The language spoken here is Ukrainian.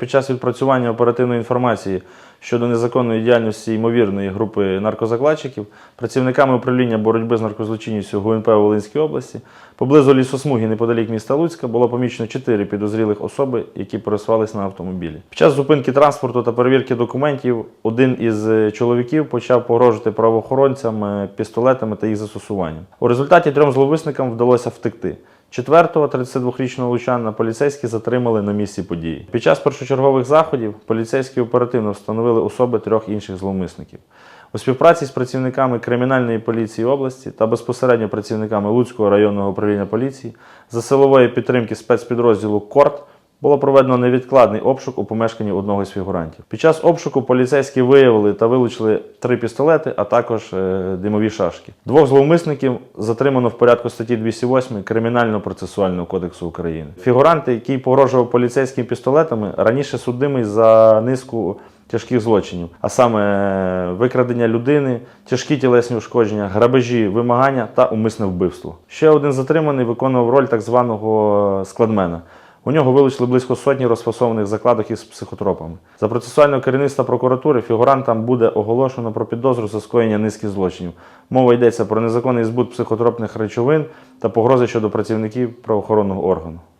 під час відпрацювання оперативної інформації щодо незаконної діяльності ймовірної групи наркозакладчиків працівниками управління боротьби з наркозлочинністю ГУНП у Волинській області поблизу лісосмуги неподалік міста Луцька було помічено чотири підозрілих особи, які пересувалися на автомобілі. Під час зупинки транспорту та перевірки документів один із е, чоловіків почав погрожувати правоохоронцям е, пістолетами та їх застосуванням. У результаті трьом зловисникам вдалося втекти. Четвертого 32-річного лучана поліцейські затримали на місці події. Під час першочергових заходів поліцейські оперативно встановили особи трьох інших зловмисників. У співпраці з працівниками кримінальної поліції області та безпосередньо працівниками Луцького районного управління поліції за силової підтримки спецпідрозділу КОРТ було проведено невідкладний обшук у помешканні одного з фігурантів. Під час обшуку поліцейські виявили та вилучили три пістолети, а також е, димові шашки. Двох зловмисників затримано в порядку статті 208 Кримінально-процесуального кодексу України. Фігуранти, який погрожував поліцейським пістолетами, раніше судимий за низку тяжких злочинів, а саме е, викрадення людини, тяжкі тілесні ушкодження, грабежі, вимагання та умисне вбивство. Ще один затриманий виконував роль так званого складмена. У нього вилучили близько сотні розфасованих закладок із психотропами. За процесуального керівництва прокуратури фігурантам буде оголошено про підозру за скоєння низки злочинів. Мова йдеться про незаконний збут психотропних речовин та погрози щодо працівників правоохоронного органу.